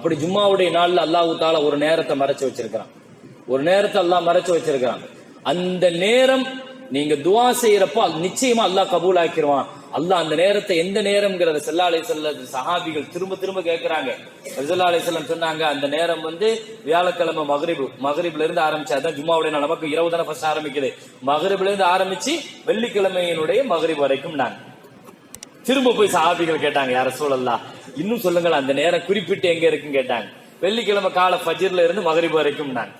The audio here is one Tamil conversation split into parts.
அப்படி ஜும்மாவுடைய நாள்ல அல்லாஹு தாலா ஒரு நேரத்தை மறைச்சு வச்சிருக்கிறான். ஒரு நேரத்தை அல்லாஹ் மறைச்சு வச்சிருக்கிறான். அந்த நேரம் நீங்க துவா செய்யறப்ப அது நிச்சயமா அல்லாஹ் கபூல் ஆக்கிடுவான் அல்லாஹ் அந்த நேரத்தை எந்த நேரம்ங்கிறத செல்லா அலை செல்ல சஹாபிகள் திரும்ப திரும்ப கேட்கிறாங்க செல்லா அலை செல்லம் சொன்னாங்க அந்த நேரம் வந்து வியாழக்கிழமை மகரிபு மகரிப்ல இருந்து ஆரம்பிச்சாதான் ஜும்மாவுடைய நாள். நமக்கு இரவு தானே ஃபர்ஸ்ட் ஆரம்பிக்குது. மகரிப்ல இருந்து ஆரம்பிச்சு வெள்ளிக்கிழமையினுடைய மகரிப் வரைக்கும் நாங்க. திரும்ப போய் சஹாபிகள் கேட்டாங்க யார சூழல்லா இன்னும் சொல்லுங்கள் அந்த நேரம் குறிப்பிட்டு எங்க இருக்குன்னு கேட்டாங்க. வெள்ளிக்கிழமை கால ஃபஜ்ர்ல இருந்து மகரிப வரைக்கும் நான்.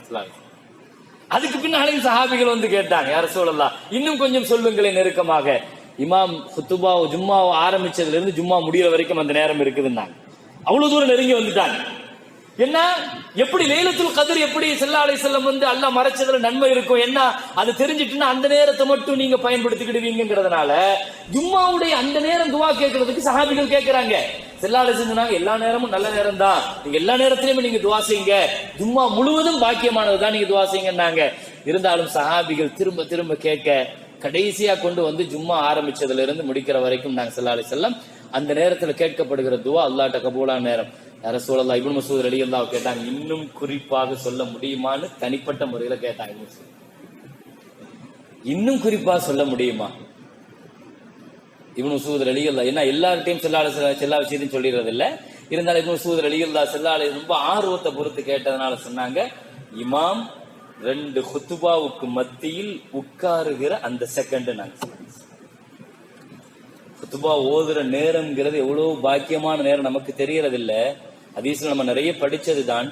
அதுக்கு பின்னாலையும் சஹாபிகள் வந்து கேட்டாங்க யார சூழல்லா இன்னும் கொஞ்சம் சொல்லுங்களேன் நெருக்கமாக. இமாம் சுத்துபா ஜும்மா ஆரம்பிச்சதுல இருந்து ஜும்மா முடியற வரைக்கும் அந்த நேரம் இருக்குதுன்னாங்க. அவ்வளவு தூரம் நெருங்கி வந்துட்டாங்க. என்ன? எப்படி லைலத்துல் கதிர் எப்படி செல்லா அலை செல்லம் வந்து அல்ல மறைச்சதுல நன்மை இருக்கும் என்ன? அது தெரிஞ்சிட்டுன்னா அந்த நேரத்தை மட்டும் நீங்க பயன்படுத்திக்கிடுவீங்கிறதுனால ஜும்மாவுடைய அந்த நேரம் துவா கேட்கறதுக்கு சஹாபிகள் கேட்கறாங்க. செல்லா அலை சொன்னாங்க எல்லா நேரமும் நல்ல நேரம் தான் நீங்க எல்லா நேரத்திலயுமே நீங்க துவா செய்யுங்க. ஜும்மா முழுவதும் பாக்கியமானது தான் நீங்க துவா செய்யுங்கன்னாங்க. இருந்தாலும் சஹாபிகள் திரும்ப திரும்ப கேட்க கடைசியா கொண்டு வந்து ஜும்மா ஆரம்பிச்சதுல இருந்து முடிக்கிற வரைக்கும் நாங்க செல்லா செல்லம். அந்த நேரத்துல கேட்கப்படுகிற துவா அல்லாட்ட கபூலான நேரம். யார சூழல்லா மசூத் அலி அல்லா கேட்டாங்க இன்னும் குறிப்பாக சொல்ல முடியுமான்னு தனிப்பட்ட முறையில கேட்டாங்க. இன்னும் குறிப்பா சொல்ல முடியுமா? இவனு சூதர் அலிகல்லா என்ன எல்லார்ட்டையும் செல்லாத செல்லா விஷயத்தையும் சொல்லிடுறது இல்ல இருந்தாலும் இவனு சூதர் அலிகல்லா செல்லாத ரொம்ப ஆர்வத்தை பொறுத்து கேட்டதுனால சொன்னாங்க இமாம் ரெண்டு குத்துபாவுக்கு மத்தியில் உட்காருகிற அந்த செகண்ட் நாங்க ஹுத்துபா குத்துபா ஓதுற நேரம்ங்கிறது எவ்வளவு பாக்கியமான நேரம் நமக்கு தெரியறது இல்ல ஹதீஸ்ல நம்ம நிறைய படிச்சதுதான்.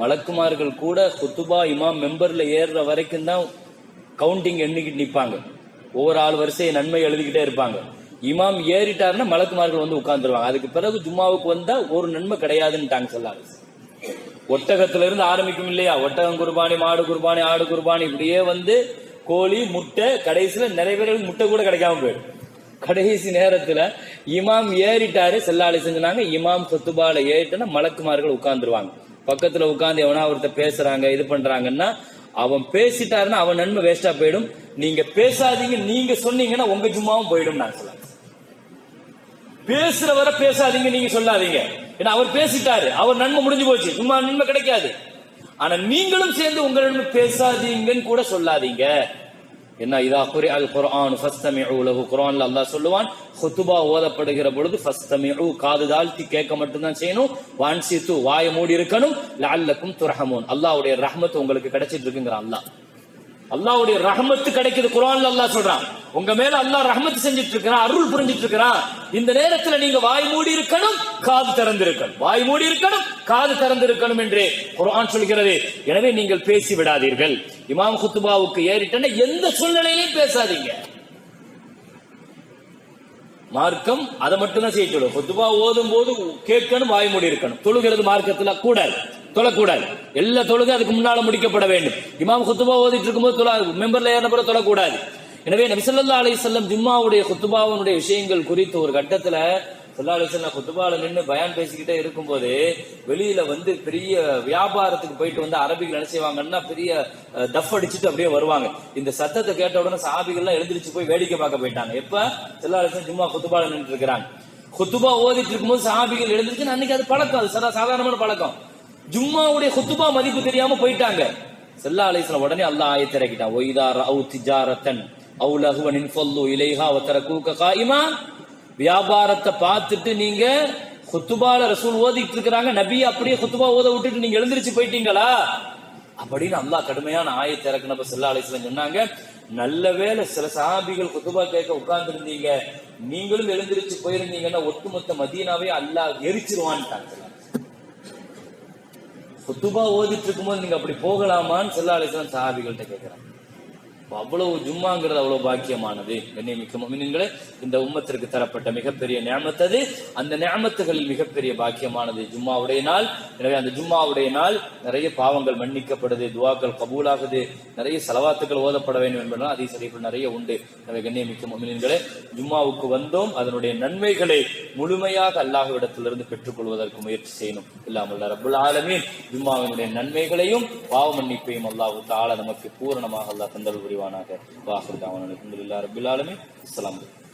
மலக்குமார்கள் கூட குத்துபா இமாம் மெம்பர்ல ஏறுற வரைக்கும் தான் கவுண்டிங் எண்ணிக்கிட்டு நிற்பாங்க ஒவ்வொரு ஆள் வரிசையை நன்மை எழுதிக்கிட்டே இருப்பாங்க. இமாம் ஏறிட்டாருன்னா மலக்குமார்கள் வந்து உட்கார்ந்துருவாங்க. அதுக்கு பிறகு ஜும்மாவுக்கு வந்தா ஒரு நன்மை கிடையாதுன்னுட்டாங்க சொல்லாங்க. ஒட்டகத்துல இருந்து ஆரம்பிக்கும் இல்லையா? ஒட்டகம் குர்பானி மாடு குர்பானி ஆடு குர்பானி இப்படியே வந்து கோழி முட்டை கடைசியில நிறைய பேருக்கு முட்டை கூட கிடைக்காம போயிடும் கடைசி நேரத்துல இமாம் ஏறிட்டாரு செல்லாளி செஞ்சாங்க இமாம் சொத்துபால ஏறிட்டா மலக்குமார்கள் உட்கார்ந்துருவாங்க. பக்கத்துல உட்கார்ந்து எவனா ஒருத்தர் பேசுறாங்க இது பண்றாங்கன்னா அவன் பேசிட்டாருன்னா அவன் நன்மை வேஸ்டா போயிடும். நீங்க பேசாதீங்க நீங்க சொன்னீங்கன்னா உங்க ஜும்மாவும் போயிடும் நான் சொல்லுவேன் பேசுறவரை பேசாதீங்க நீங்க சொல்லாதீங்க. ஏன்னா அவர் பேசிட்டாரு. அவர் நன்மை முடிஞ்சு போச்சு. சும்மா நன்மை கிடைக்காது. ஆனா நீங்களும் சேர்ந்து உங்களிடம் நன்மை பேசாதீங்கன்னு கூட சொல்லாதீங்க. என்ன இதா குரி அல் குரான் ஃபஸ்தமி உலகு குரான்ல அல்லாஹ் சொல்லுவான் ஹுத்துபா ஓதப்படுகிற பொழுது ஃபஸ்தமி காது தாழ்த்தி கேட்க மட்டும்தான் செய்யணும். வான்சித்து வாய மூடி இருக்கணும். லால்லக்கும் துரஹமோன். அல்லாஹ்வுடைய ரஹமத்து உங்களுக்கு கிடைச்சிட்டு இருக்குங்கிறான் அல்லாஹ். அல்லாவுடைய ரஹமத்து கிடைக்குது. குரான்ல அல்லாஹ் சொல்றான். உங்க மேல அல்லாஹ் ரஹமத்து செஞ்சுட்டு இருக்கிறான் அருள் புரிஞ்சிட்டு இருக்கிறான் இந்த நேரத்துல நீங்க வாய் மூடி இருக்கணும் காது திறந்து இருக்கணும் வாய் மூடி இருக்கணும் காது திறந்து இருக்கணும் என்று குரான் சொல்கிறது. எனவே நீங்கள் பேசி விடாதீர்கள். இமாம் குத்துபாவுக்கு ஏறிட்டன எந்த சூழ்நிலையிலையும் பேசாதீங்க. மார்க்கம் அதை மட்டும் தான் செய்ய சொல்லும். குத்துபா ஓதும் போது கேட்கணும் வாய் மூடி இருக்கணும். தொழுகிறது மார்க்கத்துல கூடாது. தொழக்கூடாது. எல்லா தொழுகை அதுக்கு முன்னால முடிக்கப்பட வேண்டும். இமாம் குத்துபா ஓதிட்டு இருக்கும்போது தொழா மெம்பர்ல ஏறின பிறகு தொழக்கூடாது. எனவே நபிசல்லா அலி செல்லம் ஜும்மாவுடைய குத்துபாவனுடைய விஷயங்கள் குறித்து ஒரு கட்டத்துல சொல்லா அலி செல்லம் குத்துபால நின்று பயான் பேசிக்கிட்டே இருக்கும்போது வெளியில வந்து பெரிய வியாபாரத்துக்கு போயிட்டு வந்து அரபிகள் என்ன செய்வாங்கன்னா பெரிய டஃப் தஃப் அடிச்சுட்டு அப்படியே வருவாங்க. இந்த சத்தத்தை கேட்ட உடனே சாபிகள்லாம் எழுந்திருச்சு போய் வேடிக்கை பார்க்க போயிட்டாங்க. எப்ப? சொல்லா அலி ஜும்மா குத்துபால நின்று இருக்கிறாங்க. குத்துபா ஓதிட்டு இருக்கும்போது சாபிகள் எழுந்திருச்சு அன்னைக்கு அது பழக்கம். அது சதா சாதாரணமான பழக்கம். ஜும்மாவுடைய குத்துபா மதிப்பு தெரியாம போயிட்டாங்க. செல்லா அலைஸ்லாம் உடனே அல்லா ஆயத்திறக்கிட்டான் ஒய்தா திஜாரத்தன் அவு லஹுவன் இன்ஃபல்லு இலைஹா வத்தர கூக்க காயுமா? வியாபாரத்தை பார்த்துட்டு நீங்க குத்துபால ரசூல் ஓதிட்டு இருக்கிறாங்க. நபி அப்படியே குத்துபா ஓத விட்டுட்டு நீங்க எழுந்திருச்சு போயிட்டீங்களா? அப்படின்னு அல்லாஹ் கடுமையான ஆயத்தை இறக்குனப்ப செல்லா அலைஸ்லாம் சொன்னாங்க. நல்ல வேளை சில சஹாபிகள் குத்துபா கேட்க உட்கார்ந்து இருந்தீங்க நீங்களும் எழுந்திருச்சு போயிருந்தீங்கன்னா ஒட்டுமொத்த மதீனாவே அல்லாஹ் எரிச்சிருவான்னு குத்துபா ஓதிட்டு இருக்கும்போது நீங்க அப்படி போகலாமான்னு செல்லா அலிஸ்லாம் சஹாபிகள்கிட்ட கேட்கிறாங்க அவ்வளவு ஜும்மாங்கிறது அவ்வளவு பாக்கியமானது. கண்ணியமிக்க முமின்களே இந்த உம்மத்திற்கு தரப்பட்ட மிகப்பெரிய நியமத்தது. அந்த நியமத்துகளில் மிகப்பெரிய பாக்கியமானது ஜும்மாவுடைய நாள். எனவே அந்த ஜும்மாவுடைய நாள் நிறைய பாவங்கள் மன்னிக்கப்படுது துவாக்கள் கபூலாகுது நிறைய செலவாத்துக்கள் ஓதப்பட வேண்டும் என்பதனால் அதே சரிப்பு நிறைய உண்டு. எனவே கண்ணியமிக்க முமின்களே ஜும்மாவுக்கு வந்தோம். அதனுடைய நன்மைகளை முழுமையாக அல்லாஹ்விடத்திலிருந்து பெற்றுக்கொள்வதற்கு முயற்சி செய்யணும். இல்லாமல் ரபுல் ஆலமின். ஜும்மாவினுடைய நன்மைகளையும் பாவ மன்னிப்பையும் அல்லாஹு தால நமக்கு பூரணமாக அல்லாஹ் தந்தல் புரிவானாக வாசல் தாவன் அலமதுல்லா ரபுல் ஆலமீன் அஸ்ஸலாமு அலைக்கும்